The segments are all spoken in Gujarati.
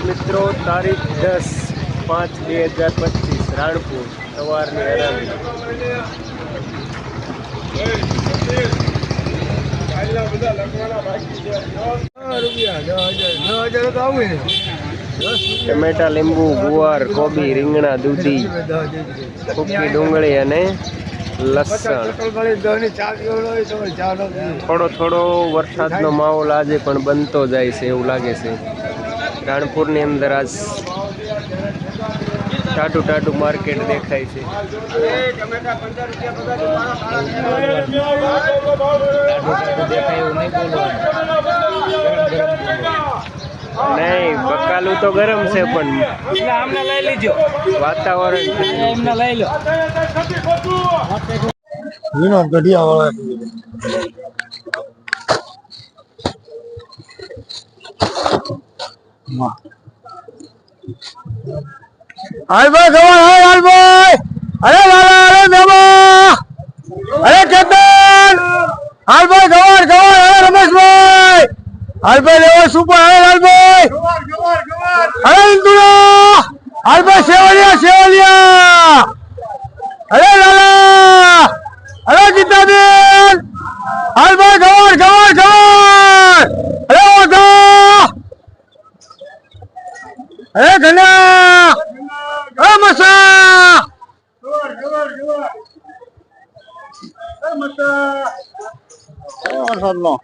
મિત્રો. તારીખ દસ પાંચ બે હજાર પચીસ, રાણપુર, સવારની હરામી. ટમેટા, લીંબુ, ગુવાર, કોબી, રીંગણા, દૂધી સૂકી ડુંગળી અને લસણ. થોડો થોડો વરસાદનો માહોલ આજે પણ બનતો જાય છે એવું લાગે છે. રાણપુરની અંદર આજ ટાટું ટાટું માર્કેટ દેખાય છે. નહીં બકાલું તો ગરમ છે પણ એટલે લઈ લીજો. વાતાવરણ એમને લઈ લો. વિનોદ ગઢિયા વાળા હાલભાઈ ખબર હે હાલભાઈ અરે લાલા અરે મેમા અરે કેતન હાલભાઈ ખબર ખબર અરે રમેશભાઈ હાલભાઈ લેવો સુપર અરે હાલભાઈ અરે ઇન્દુરા હાલભાઈ સેવલિયા સેવલિયા અરે લાલા અરે ગીતાબેન હાલભાઈ ખબર ખબર ખબર અરે ઓધા અરે ઘના અરે મસા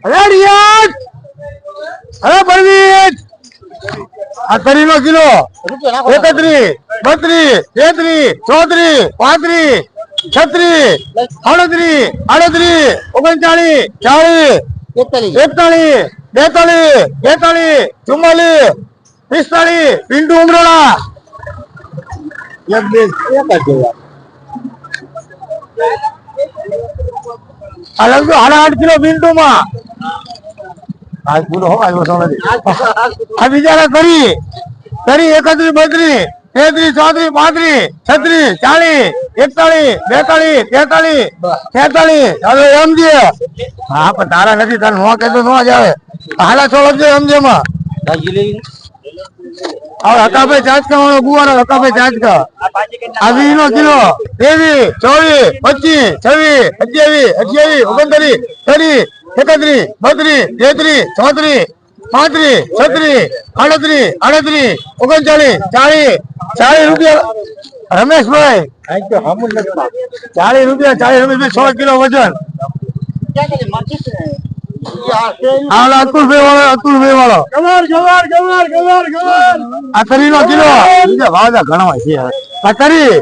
અરે રિયાજ અરે પરવીન તરીનો કિલો. એકત્રીસ બત્રીસ તેત્રીસ ચોત્રીસ પાંત્રીસ છત્રીસ અડત્રીસ આડત્રીસ ઓગણચાળીસ ચાળીસ એકતાળીસ. બેતાલીસ બેતાળીસ ચુમ્માલીસ પિસ્તાળીસ પિન્ટુ ઉમરોડા સાડા આઠ કિલો પિન્ટુ માં આજ પૂરો હો આજ વસો નથી આ બિચારા કરી. કરી એકત્રીસ બત્રીસ તેત્રીસ ચોત્રીસ પાંત્રીસ છત્રીસ ચાલીસ એકતાળીસ બેતાલીસ તેતાલીસ તેતાળીસ હવે એમ જે હા પણ તારા નથી તારે નો કહેતો નો જ આવે. હાલા છોડ છે એમ જે માં. હવે હકાભાઈ ચાંચકા વાળો ગુવારો હકાભાઈ ચાંચકા આ વીસ નો કિલો. ત્રેવીસ ચોવીસ પચીસ છવ્વીસ અઠ્યાવીસ અઠ્યાવીસ ઓગણત્રીસ ત્રીસ એકત્રીસ બત્રી તેત્રી ચોત્રી પાંત્રી છત્રી આડત્રી આડત્રી ઓગણચાલીસ ચાલીસ ચાલીસ રૂપિયા. રમેશભાઈ ચાલીસ રૂપિયા ચાલીસ રૂપિયા સો કિલો વજન. આ અતુલભાઈ વાળો અતુલભાઈ વાળો. આ તરી કિલો. બીજા ભાવ ઘણા છે. આ તરી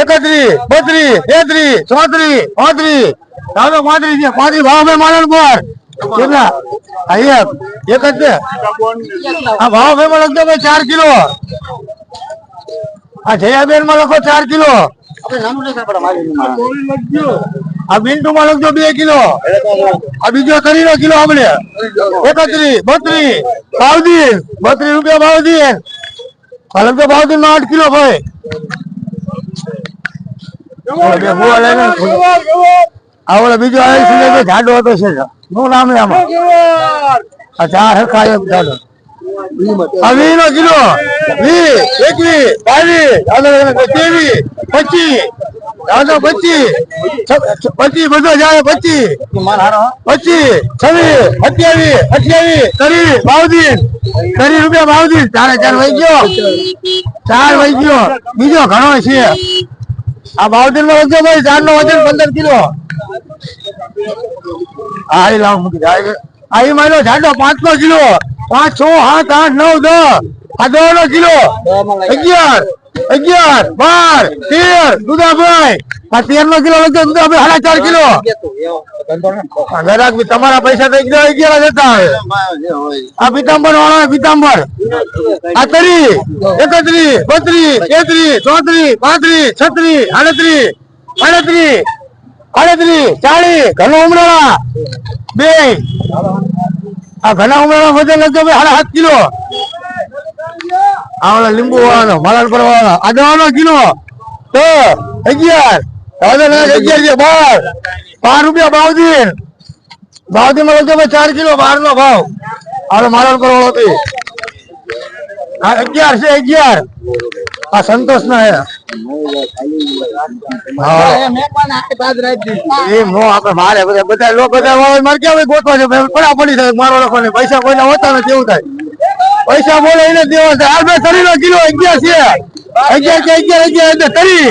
એકત્રીસ બત્રીસ તેત્રીસ ચોત્રીસ પાંત્રીસ ચાલો પાંત્રીસ છે પાંત્રીસ ભાવ ભાઈ મારણ પર કેટલા? આ એક એક જ છે. આ ભાવ ભાઈ માં લખજો ભાઈ ચાર કિલો. આ જયાબેનમાં લખો ચાર કિલો. આ બિન્ટુ માં લખજો બે કિલો. આ બીજો તરી નો કિલો આપણે. એકત્રીસ, બત્રીસ બાવદીન બત્રીસ રૂપિયા બાવદીન આ લખજો બાવદીન નો આઠ કિલો ભાઈ. બે ભૂવા લઈને આ ઓલો બીજો આવે છે તો જાડો હતો છે નું નામ આમાં? આ ચાર હરખા એક જાડો. વી નો કિલો. વી એકવીસ બાવીસ ત્રેવીસ પચીસ દાદો પચીસ પચીસ બધો જાય પચીસ. પચીસ છવ્વીસ અઠ્યાવીસ અઠ્યાવીસ ત્રીસ બાવદીન. ત્રીસ રૂપિયા બાવદીન. ચારે ચાર વહી ગયો. ચાર વહી ગયો. બીજો ઘણો છે. આ બાવદીન નો વજન ભાઈ ચાર નો વજન પંદર કિલો. હા લાવ મૂકી દે. આ એ મારો જાડો પાંચ નો કિલો. પાંચ છ સાત, આઠ, નવ, દસ. આ નો કિલો. બાર. તેર. નો કિલો લખજો ચાર કિલો. બી તમારા પૈસા તો અગિયાર જતા આ પિતાંબર વાળા પિતાંબર. આ તરી એકત્રીસ બત્રીસ તેત્રીસ ચોત્રીસ પાંત્રીસ છત્રીસ આડત્રીસ આડત્રીસ ચાલીસ ઘણા ઉમરાળા, બે. આ ઘણા ઉમરાળા વજન ભાઈ સાડા સાત કિલો. આવડે લીંબુ વાળાનો માલણપર વાળાનો, આ કિલો. તો અગિયાર. અગિયાર છે બાર. બાર રૂપિયા બાવદીન બાવદીનમાં લખજો ચાર કિલો બાર નો ભાવ આનો માલણપર વાળો હતી આ અગિયાર છે, અગિયાર. આ સંતોષ ના હે. મારે બધા બધા લોકો મારે કેવું ગોતવા છે. પડા પડી થાય. મારો લોકો ને પૈસા પૈસા હોતા નથી એવું થાય. પૈસા બોલે એને દેવા છે. આ બે તરી નો કિલો અગિયાર છે. અગિયાર કે અગિયાર અગિયાર એટલે તરી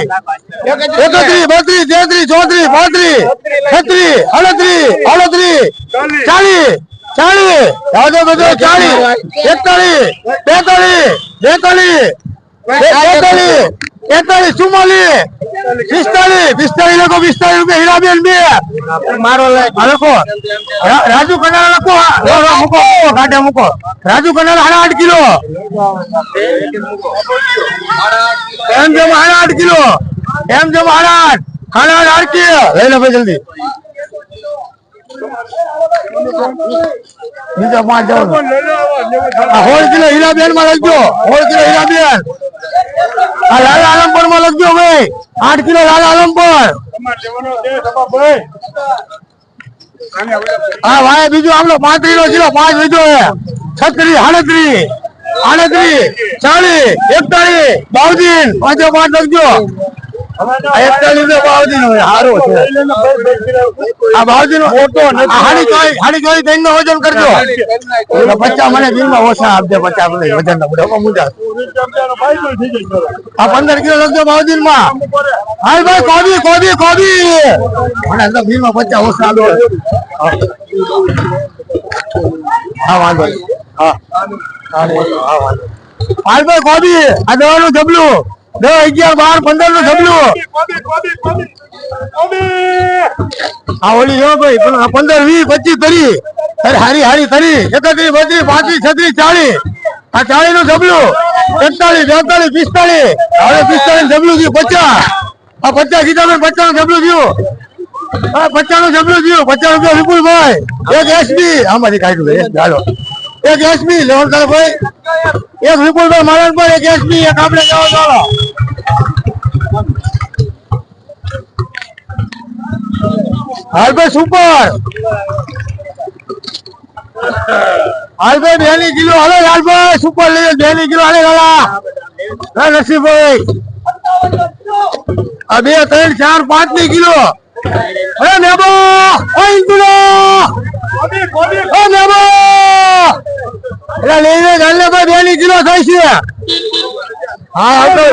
એકત્રીસ બત્રીસ તેત્રીસ ચોત્રીસ પાંત્રીસ છત્રીસ અડત્રીસ અડત્રીસ ચાલીસ ચાલીસ. ચાલીસ એકતાલીસ બેતાલીસ બેતાલીસ બેતાલીસ તેતાલીસ ચુમ્માલીસ. પિસ્તાલીસ પિસ્તાલીસ લખો પિસ્તાલીસ રૂપિયા હીરાબેન બે. મારો લખો રાજુ કનારા લખો મૂકો કાંઠે મૂકો. રાજુ કનારા સાડા આઠ કિલો. એમ જેમ સાડા આઠ કિલો એમ જેમ સાડા આઠ. સાડા આઠ આઠ કિલો લઈ લો ભાઈ જલ્દી. બીજા પાંચ સોળ કિલો હીરાબેનમાં લખજો. હોળ કિલો હીરાબેન. આ લાલ આલમપુરમાં લખજો ભાઈ. આઠ કિલો લાલ આલમપુર. હા ભાઈ બીજું આપણો પાંત્રીસ નો કિલો પાંચ લીધો છે. છત્રીસ સાડત્રીસ આડત્રીસ ચાલીસ, એકતાલીસ બાવદીન પાંચો પાંચ લખજો. આ એકતાલીસ નો બાવદીન છે આ બાવદીન નો ઓટો હાડી ચોઈ હાડી ચોઈ ત્રણ નો વજન કરજો. પચાસ મને બિલમાં ઓછા આપજે પચાસ મને વજન ના બધા મુજા આ પંદર કિલો લખજો બાવદીનમાં હાલ ભાઈ કોબી કોબી કોબી. મને તો માં પચાસ ઓછા આપજો હા વાંધો હા. હા વાંધો. હાલ ભાઈ કોબી આ દવાનું જબલું. દસ અગિયાર બાર પંદરનું જબલું આ ઓલી જો ભાઈ પણ પંદર વીસ પચીસ તરી અરે હારી હારી તરી એકત્રીસ બત્રીસ પાંત્રીસ છત્રીસ ચાલીસ આ ચાલીસનું જબલું એકતાલીસ બેતાલીસ પિસ્તાલીસ હવે પિસ્તાલીસ જબલું થયું પચાસ. આ પચાસ કીધા મેં પચાસનું જબલું થયું. પચાસનું જબલું થયું પચાસ રૂપિયા વિપુલભાઈ. એક એસબી આમાંથી કાઢ્યું ચાલો એક એસપી લેવન તારે ભાઈ. એક વિપુલભાઈ મારણ પર, એક એસપી એક આપણે ચાલો હાલભાઈ સુપર. હાલભાઈ બેની કિલો હાલો, હાલભાઈ સુપર લઈએ બેની કિલો હાલે ગાલા હા, નસીબભાઈ. આ બે, ત્રણ, ચાર, પાંચની કિલો. અરે નેબો! ઓઈ કિલો ઓ નેબો! એટલે લઈને ગાલે ભાઈ બે ની કિલો થાય છે. હા, તો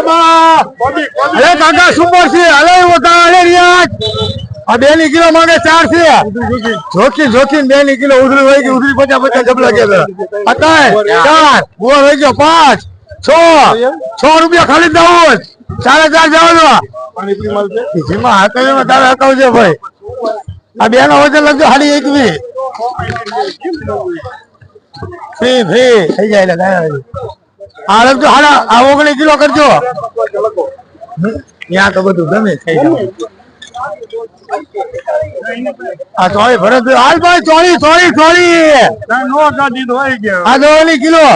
અરે, કાકા સુપર છે અરે ઓતા અરે રિયાજ આ બે ની કિલો માંગે ચાર છે. જોખી જોખી બે ની કિલો ઉધરી હોય ગઈ ઉધરી પચાસ પચાસ જબલા કે અત્યારે ચાર ગોળ હોય ગયો, પાંચ, છ છ રૂપિયા ખાલી દઉં ચારે ચાર જવા જેમાં હાથમાં તારે હકાવજે ભાઈ. આ બે નો વજન હાડી એકવી. ફી ફી, થઈ જાય એટલે કાંઈ નથી. આ લખજો આ ઓગણીસ કિલો કરજો ત્યાં તો બધું ગમે થઈ જાય આ ચોળી ભરત હાલ ભાઈ ચોળી ચોળી ગયો. આ દોની કિલો.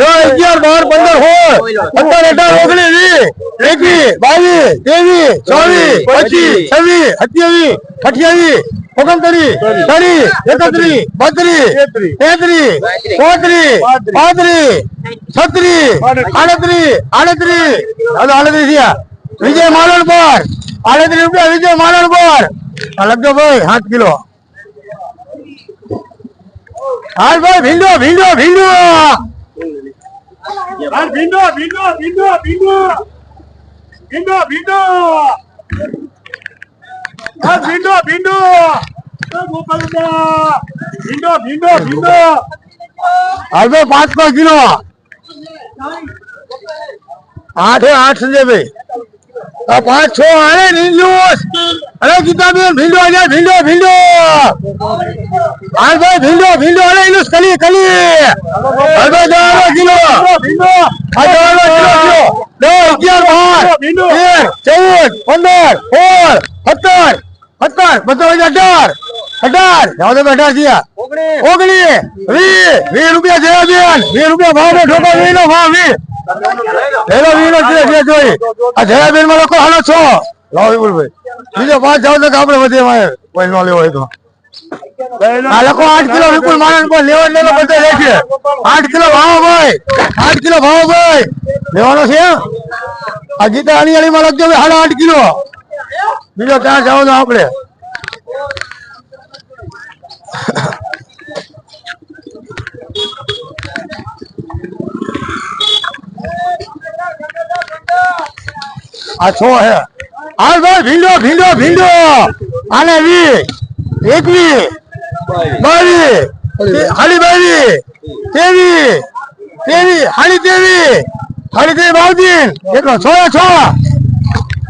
દસ અગિયાર બાર પંદર સોળ પંદર અઢાર ઓગણીસ વીસ એકવીસ બાવીસ ત્રેવીસ ચોવીસ પચીસ છવ્વીસ સત્યાવીસ અઠ્યાવીસ ઓગણત્રીસ ત્રીસ એકત્રીસ બત્રીસ તેત્રીસ ચોત્રીસ પાંત્રીસ. છત્રીસ આડત્રીસ આડત્રીસ. આડત્રીસ વિજય માલણ પર. આડત્રીસ રૂપિયા વિજય માલણ પર. આ લખજો ભાઈ, સાત કિલો. હાલ ભાઈ, ભીંડો ભીંડો ભીંડો. ભીંડો ભીંડો ભીંડો ભીંડો. ભીંડો ભીંડો. ભીંડો ભીંડો. ભીંડો ભીંડો ભીંડો. હાલ ભાઈ પાંચ પાંચ કિલો. આઠે આઠ સંજયભાઈ આ પાંચ છ અરે નીંજુસ અરે ગીતાબેન ભીંડો અરે ભીંડો ભીંડો હાલ ભાઈ ભીંડો ભીંડો અરે ઇલુસ કલી કલી હાલ ભાઈ દસ કિલો. ભીંડો આ દસ કિલો દસ અગિયાર બાર તેર ચૌદ પંદર સોળ સત્તર સત્તર બધો અઢાર અઢાર. જાઓ તો અઢાર થયા ઓગણીસ. વીસ વીસ રૂપિયા જયા બેન. વીસ રૂપિયા ભાવ ઠોકો વીસ નો ભાવ વીસ. પેલો વીસ નો છે જે જોઈ આ જયા બેનમાં લોકો હાલો છો? લાવો ભાઈ બીજો પાંચ જાવ તો આપણે વધે કોઈ નો લેવો હોય તો. આ લખો આઠ કિલો વિપુલ માણસ પર લેવા લેવો બધે લે છે. આઠ કિલો ભાવ ભાઈ આઠ કિલો ભાવ ભાઈ લેવાનો છે? આ ગીતા અણી માં લખજો સાડા આઠ કિલો. બીજો ત્યાં જાવ તો આપણે. આ છો હે? હાલ ભાઈ ભીંડો ભીંડો ભીંડો. આને વી એકવી બાવી હાલી બાવી તેવી તેવી હાલી તેવી હાલી તેવી બાવદીન કેટલો છો છો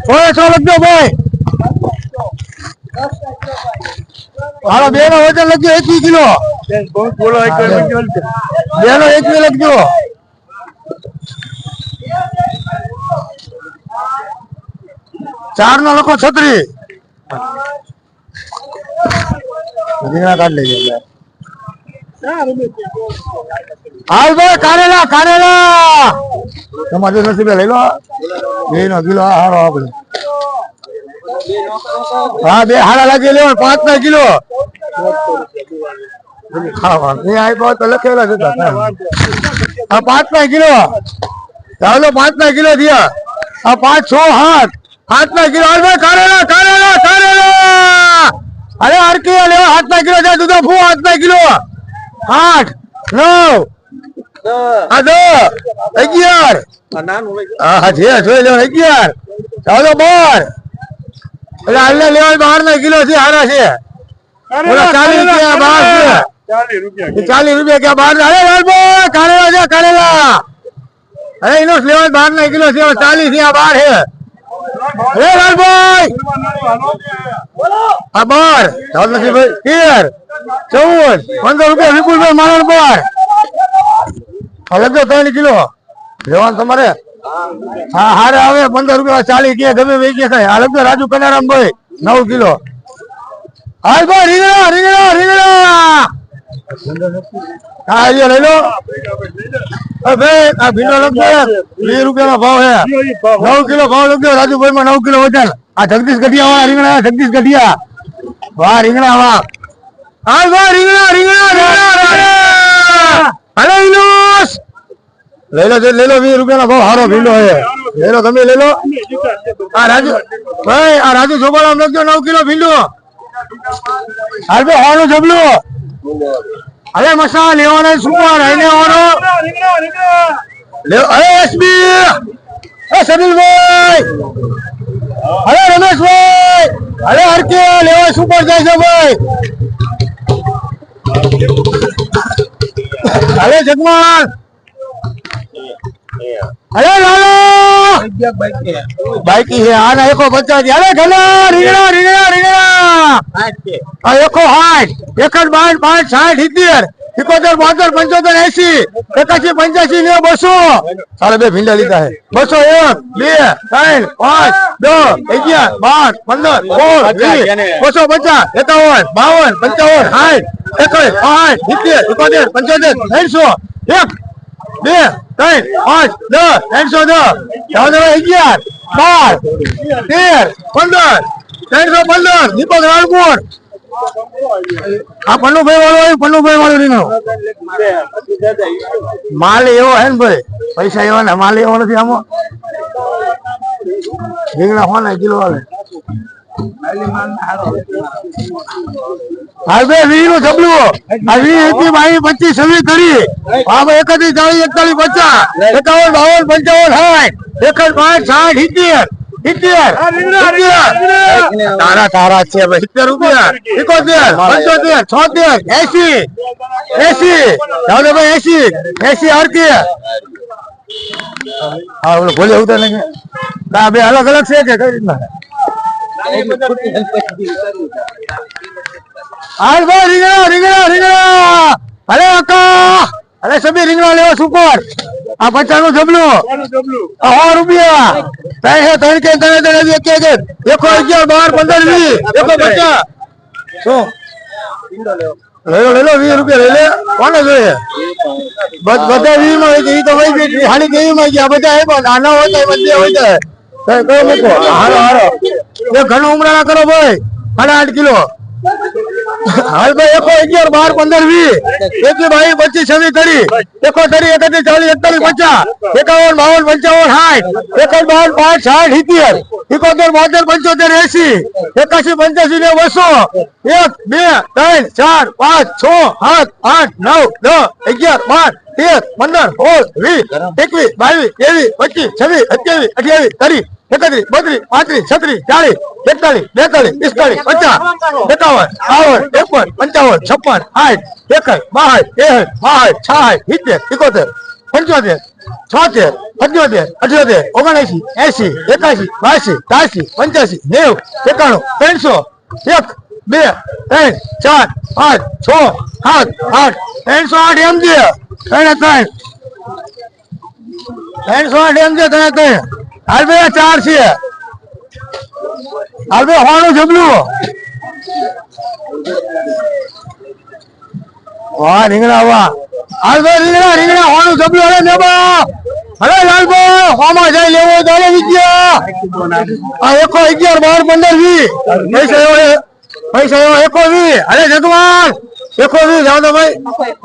છો છો લખજો ભાઈ. હાલો બે નો વજન લખજો એકવી કિલો. બે નો એકવી લખજો. ચાર નો લખો છત્રી. રીંગણા કાઢ લેજો હાલ ભાઈ કારેલા કારેલા. તમારે નસીબે લઈ લો. બે નો કિલો હારો આપણે હા, બે હાડા લાગી લેવો પાંચ ના કિલો. હા હા લખેલા હતા પાંચ ના કિલો. ચાલો, પાંચ ના કિલો થયા. આ પાંચ, છ, સાત. સાત ના કિલો હાલ ભાઈ કારેલા કારેલા કારેલા અરે હરકી લેવા સાત ના કિલો જાય દૂધો ફૂ સાત ના કિલો આઠ નવ આ દો અગિયાર હા હા છે જોઈ લો અગિયાર ચાલો બાર એટલે હાલને લેવા બાર ના કિલો છે હારા છે ઓલા ચાલીસ રૂપિયા બાર છે ચાલીસ રૂપિયા એ ચાલીસ રૂપિયા ક્યાં બાર અરે લાલભાઈ કારેલા છે કારેલા અરે એનો લેવા બાર ના કિલો છે હવે ચાલીસ છે આ બાર છે અરે લાલભાઈ આ બાર. ચાલ નથી ભાઈ તેર ચૌદ. પંદર રૂપિયા વિપુલભાઈ મારણ બાર લખજો ત્રણ કિલો. લેવાનું તમારે. હા, હારે આવે, પંદર રૂપિયા, ચાલીસ કે ગમે વેચી થાય. આ લખજો રાજુ કનારામ ભાઈ, નવ કિલો. હાલ ભાઈ, રીંગણા રીંગણા રીંગણા! હા અહીંયા લઈ લો. ભાઈ આ ભીંડો લખજો વીસ રૂપિયાનો ભાવ હે નવ કિલો ભાવ લખજો રાજુભાઈ માં નવ કિલો વજન આ જગદીશ ગઢિયા વાળા રીંગણા જગદીશ ગઢિયા. વાહ રીંગણા વાહ હાલ ભાઈ રીંગણા રીંગણા. હાલો ઇનુસ લઈ લો લઈ લો વીસ રૂપિયાનો ભાવ. હારો ભીંડો હે લઈ લો તમે લઈ લો. આ રાજુ ભાઈ આ રાજુ ચોપાડા લખજો નવ કિલો ભીંડો. હાલ ભાઈ હોનું જબલું. અરે મસા, લેવાનો સુપર આઈને લેવાનો અરે એસબી! એ સબીલભાઈ! અરે રમેશભાઈ! અરે હરકે લેવા સુપર જાય છે ભાઈ? અરે જગમાન અરે લાલો! બાઈકી છે આના એકો પચાસ અરે ઘણા રીંગણા રીંગણા રીંગણા! એકો હાઠ. એકડ બાઠ પાંચ સાઠ સિત્તેર. સિત્તોતેર બોતેર પંચોતેર એસી એકાસી પંચ્યાસી ને બસો. સાડા બે ભીંડા લીધા છે. બસો એક બે ત્રણ પાંચ દસ અગિયાર બાર પંદર સોળ વીસ. બસો પચાસ એકાવન બાવન પંચાવન સાઠ એકડ પાંચ સિત્તેર સિત્તોતેર પંચોતેર ત્રણસો. એક બે, ત્રણ, પાંચ, દસ, ત્રણસો દસ ચૌદ અગિયાર, બાર, તેર, પંદર, ત્રણસો પંદર, દીપક રાણપુર આ પન્નુભાઈ વાળો આવ્યું પન્નુભાઈ વાળો રીનો માલ એવો હે ને ભાઈ, પૈસા એવા ને, માલ એવો નથી આમાં. રીંગણા હોના, કિલો વાલે હા બે નું જબલું આ વી એકવી બાવી પચીસ છવ્વીસ કરી હા એકત્રીસ ચાલીસ એકતાલીસ પચાસ. એકાવન બાવન પંચાવન સાઠ. એકડ પાંચ સાઠ સિત્તેર. સિત્તેર. સિત્તેર તારા તારા છે સિત્તેર રૂપિયા. એકોતેર પંચોતેર છોતેર એસી એસી ભાઈ એસી એસી અડતી હા ઓલો ઉતર આ બે અલગ અલગ છે કે કઈ રીતના? હાલ ભાઈ રીંગણા રીંગણા રીંગણા! અરે અકા અરે સબી રીંગણા લેવો સુપર આ પચાસનું જબલું. આ સો રૂપિયા. ત્રણ ત્રણ કે ત્રણ ત્રણ એક એક એક. એકો અગિયાર બાર પંદર વીસ. એકો પચાસ. શું? લઈ લો લઈ વીસ રૂપિયા લઈ લે. કોને જોઈએ? બધા વીસમાં હોય તો કેવી માં ગયા. બધા આપ્યા નાના હોય તો હોય તો. કઈ મૂકો. હારો હારો. ઘણો ઉમરાળા કરો ભાઈ. સાડા આઠ કિલો. હાલ ભાઈ, એકો અગિયાર, બાર, પંદર, વીસ. એકવી બાવીસ પચીસ, છવ્વીસ, ત્રીસ. એકો તરી એકત્રીસ, ચાલીસ, એકતાલીસ, પચાસ. એકાવન, બાવન, પંચાવન, સાઠ. એકાવન, બાવન પાંચ સાઠ, સિત્તેર. એકોતેર, બોતેર, પંચોતેર એસી એકાશી પંચ્યાસી ને બસો. એક, બે, ત્રણ, ચાર, પાંચ, છ, સાત, આઠ, નવ, દસ, અગિયાર, બાર, તેર, પંદર, સોળ, વીસ, એકવીસ, બાવીસ, ત્રેવીસ, પચીસ, છવ્વીસ, સત્યાવીસ, અઠ્યાવીસ, ત્રીસ. એકત્રીસ, બત્રીસ, પાંત્રીસ, છત્રીસ ચાલીસ એકતાલીસ બેતાલીસ પિસ્તાલીસ પચાસ એકાવન બાવન એકાવન પંચાવન, છપ્પન, સાઠ એકસઠ બાસઠ, ત્રેસઠ, બાસઠ, છાસઠ, સિત્તેર એકોતેર પંચોતેર, છોતેર પંચોતેર અઠ્યોતેર ઓગણએસી એસી એકાસી બાસી ત્યાસી પંચ્યાસી, નેવું, એકાણું, ત્રણસો, એક, બે, ત્રણ, ચાર, પાંચ, છ, સાત, આઠ, ત્રણસો આઠ એમ દે ત્રણે ત્રણ. ત્રણસો આઠ એમ દે ત્રણે ત્રણ. હાલ બે, ચાર છે. હાલ બે હોવાનું જબલું. વાહ, રીંગણા, વાહ. હાલ બે, રીંગણા રીંગણા હોવાનું જબલું. અરે નેબા અરે લાલબો હોમાં જાય લેવો ચાલે વિદ્યા. આ એકો અગિયાર, બાર, પંદર વી પૈસા એવો પૈસા એવો એકો વી અરે, જગવાન. એકો વી જાવ તો ભાઈ.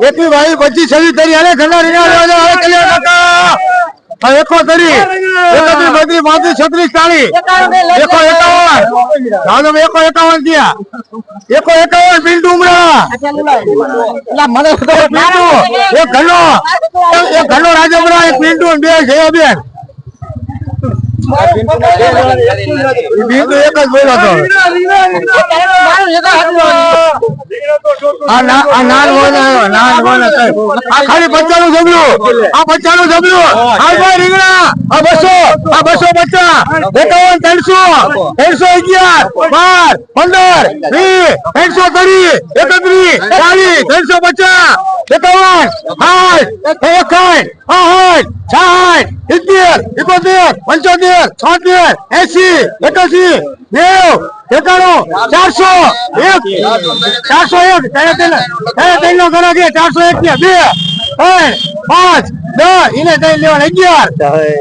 એપી ભાઈ, પચીસ, છવ્વીસ તરી અરે ઘણા રીંગણા લેવા જાવ અરે, કલ્યાણ કાકા. આ એકો તરી એકત્રીસ બત્રીસ પાંત્રીસ છત્રીસ ચાલીસ. એકો એકાવન. જાઓ એકો એકાવન થયા. એકો એકાવન પિન્ટુ ઉમરા. પિન્ટુ એક ઘનો. એક ઘનો. રાજપુરા એક પિન્ટુ બે છે આ પચાનું જબલું આ ભાઈ આ બસો આ બસો પચાસ એકાવન ત્રણસો ત્રણસો અગિયાર બાર પંદર ત્રણસો ત્રીસ એકત્રીસ ચાલીસ ત્રણસો પચાસ એકાવન આઠ એકાવન સાઠ સાઠ સિત્તેર એકોતેર પંચોતેર છોતેર એસી એકાસી નેવ એકાણું ચારસો એક ચારસો એક ત્યારે તેને ત્યારે તેનો ગણો કે ચારસો એક બે ત્રણ પાંચ દસ એને ત્રણ લેવાના અગિયાર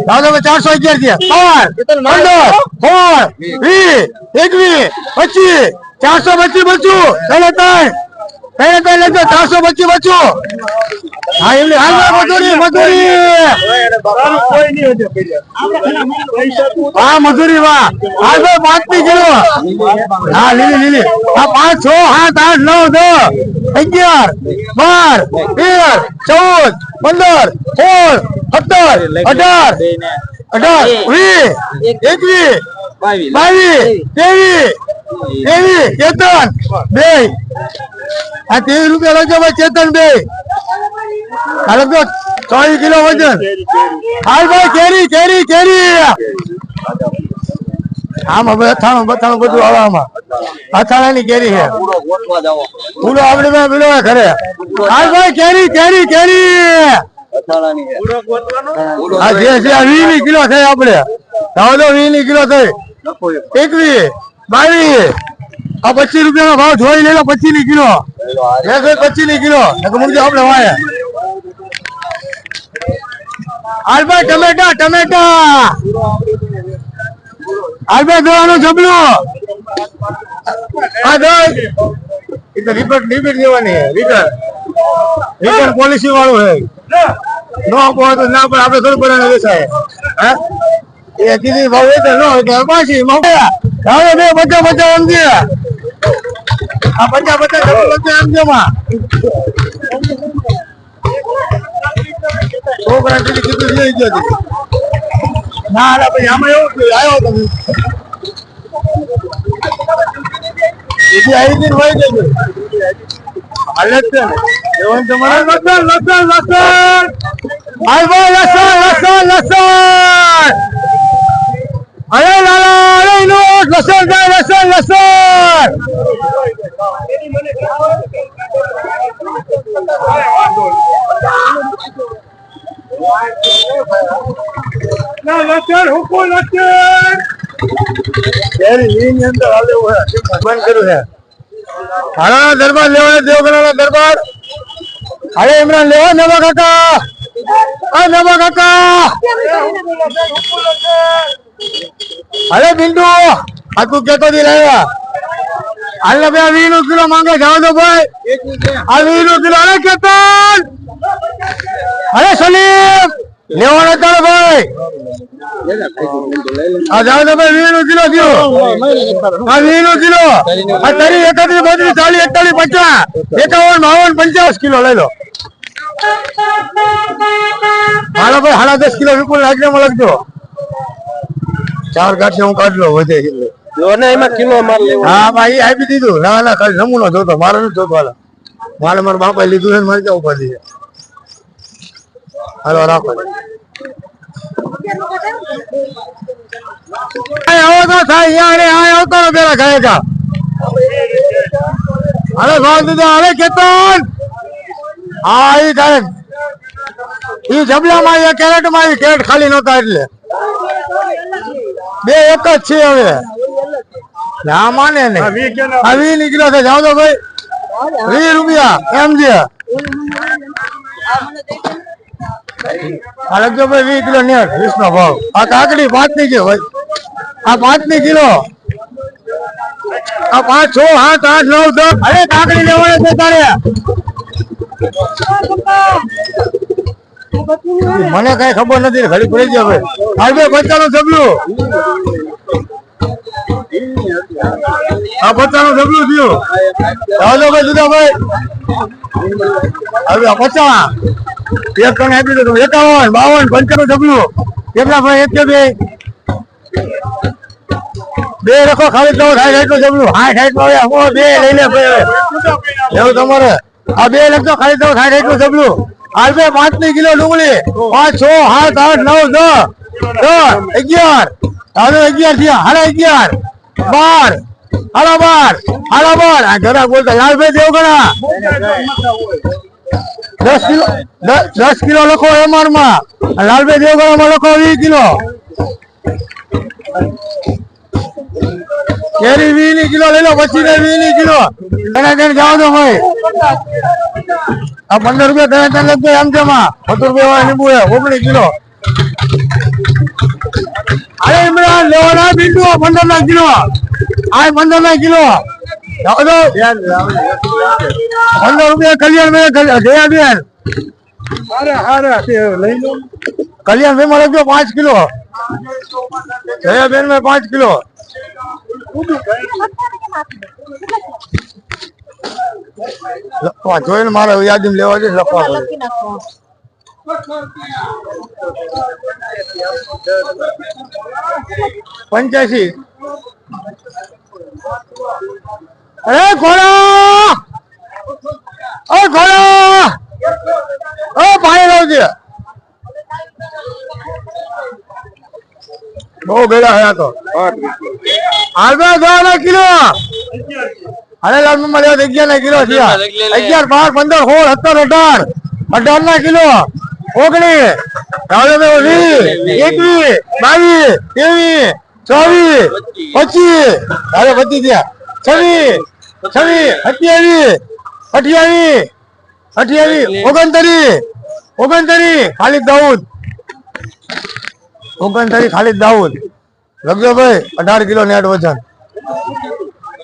દાદા ચારસો અગિયાર થયા પાંચ પંદર સોળ વીસ એકવીસ પચીસ ચારસો પચીસ બચું ત્રણે ત્રણ ત્રણે કઈ લેજો ચારસો પચીસ બચ્યું હા, એમની હાલ મજૂરી મજૂરી. હા, મજૂરી, વાહ. હાલ ભાઈ પાંચની કિલો. હા, લીલી લીલી. આ પાંચ, છ, સાત, આઠ, નવ, દસ, અગિયાર, બાર, તેર, ચૌદ, પંદર, સોળ, સત્તર, અઢાર અઢાર, વીસ, એકવીસ બાવીસ. ત્રેવીસ ત્રેવીસ ચેતન બે. આ ત્રેવીસ રૂપિયા લખજો ભાઈ ચેતન બે. આ લખજો ચોવીસ કિલો વજન. હાલ ભાઈ કેરી કેરી કેરી. આમાં અથાણું બથાણું બધું આવે આમાં. અથાણાની કેરી છે. પૂરો આપડે પાસે પેલો ઘરે. હાલ ભાઈ કેરી કેરી કેરી. આ જે છે વીસની કિલો થઈ આપણે. હવે તો વીસની કિલો થઈ. એકવીસ, બાવીસ. આ રૂપિયાનો ભાવ જોઈ લેલો પચીસની કિલો પચીસની કિલો. મૂકજો આપણે વાય હાલ ટમેટા ટમેટા. હાલ દવાનો જબલું. હા દસ એ તો રિપોર્ટ રિપીટ દેવાની પોલિસી વાળું છે. નો આપો તો ના પણ આપણે થોડું બનાવીને વેચાય. હે? એ કીધી ભાવ વેચે નો હોય તો પાછી મોકલ્યા હવે બે એમ દે. આ પચાસ બધા પચાસ એમ દે છોકરા લઈ ગયો ના ભાઈ આમાં એવું થયું, આવ્યો તમે બીજી આવી ને વહી ગઈ હાલે જ છે ને. એવન તમારે લસણ લસણ લસણ. લસણ લસણ લસણ. અરે લાલા અરે નો લસણ જાય લસણ લસણ. ના લસણ હુકુ લસણ. શેરી ની અંદર હાલે એવું હે બંધ કર્યું છે હારા દરબાર લેવા દેવગણા દરબાર. અરે ઇમરાન લેવા નવા કાકા. આ નવા કાકા. અરે બિંદુ, આ તું કેતો દી લાવ્યા હાલ બે વીસનું કિલો માંગે જાવ તો ભાઈ. આ વીસનું કિલો, અરે કેતન! અરે સલીમ, લેવાનો ચાલો ભાઈ. આ જાવ તો ભાઈ વીસનું કિલો થયો આ વીસનું કિલો. આ તારી એકત્રીસ, બત્રીસ, ચાલીસ, એકતાલીસ, પચાસ. એકાવન, બાવન પંચાવન કિલો, લઈ લો. હાલો ભાઈ હાડા દસ કિલો વિપુલ નાખીને લખજો. ચાર ગાંઠિયા હું કાઢ લો વધે એટલે. જોને એમાં કિલો માર લેવો. હા ભાઈ આપી દીધું. ના ના ખાલી નમૂનો જોતો મારે નથી જોતો હાલો. મારે મારા બાપા લીધું છે મારી જવું છે હાલો રાખો. આવો તો થાય અરે અહીં આવતો પેલા ખાય કા અરે ભાવ દીધો અરે કેતન! હા એ થાય એ જબલામાં એ કેરેટમાં એ કેરેટ ખાલી નહોતા એટલે. બે એક જ છે હવે. ના માને ને. વી આ વી નીકળ્યો છે. જાઓ તો ભાઈ. વી રૂપિયા એમ છે. આ લખજો ભાઈ વી કિલો નેટ વીસ નો ભાવ. આ કાકડી પાંચની છે ભાઈ. આ પાંચની કિલો. આ પાંચ છ સાત આઠ નવ દસ. અરે કાકડી લેવાની છે તારે. મને કઈ ખબર નથી, ઘડી પડી જાય ભાઈ હાલ ભાઈ બચ્ચાનું સબલું આ બચ્ચાનું સભ્યો થયો. હાલો ભાઈ પચાસ. એક કણ આપી એકાવન, બાવન પંચાણું સબલું કેટલા ભાઈ? એક બે? બે રખો, ખાલી તો સાઠ જબલું સાઠ સાઠમાં હવે બે લઈ લે એવું તમારે. આ બે લખતો ખાલી તો સાઠ સાઠનું હાલ બે પાંચની કિલો ડુંગળી. પાંચ છ સાત, આઠ, નવ, દસ દસ, અગિયાર. હાલો, અગિયાર થયા. હાડા અગિયાર. બાર. હાડા બાર. હાડા બાર. આ ઘરા બોલતા લાલભાઈ દેવગણા દસ કિલો દસ કિલો લખો એમઆરમાં લાલભાઈ દેવગણા માં લખો વીસ કિલો. કેરી વીસની કિલો લઈ લો, પછી વીસની કિલો. તેને જાવ દો ભાઈ આ પંદર રૂપિયા તમે તને લખજો એમ છે માં સત્તર રૂપિયા વાળા લીંબુ હે ઓગણીસ કિલો. અરે ઇમરાન લેવાના બિંદુ પંદર લાખ કિલો. આ પંદર લાખ કિલો પંદર રૂપિયા કલ્યાણ મેં જયા બેન. અરે હારે લઈ લો. કલ્યાણ ભાઈ માં લખજો પાંચ કિલો. જયા બેન મેં પાંચ કિલો. લખવા જોઈને મારે યાદી લેવા જઈશ લખવા પડે પંચ્યાસી. અરે ઘોડા! અ ઘોડા! અ ભાઈ રાવજી બહુ ભેડા હયા તો. આગળ દોડા કિલો. અરે લાલ મમ્મા લેવા અગિયાર ના કિલો થયા. અગિયાર બાર પંદર સોળ સત્તર અઢાર અઢાર ના કિલો. ઓગણીસ એકવીસ બાવીસ ત્રેવીસ ચોવીસ પચીસ. અરે પચીસ થયા. છવ્વીસ છવ્વીસ અઠ્યાવીસ અઠ્યાવીસ અઠ્યાવીસ ઓગણત્રીસ ઓગણત્રીસ ખાલિદ દાઉદ. ઓગણત્રીસ ખાલિદ દાઉદ. લખજો ભાઈ અઢાર કિલો નેટ વજન.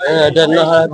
અઢાર નો હાથ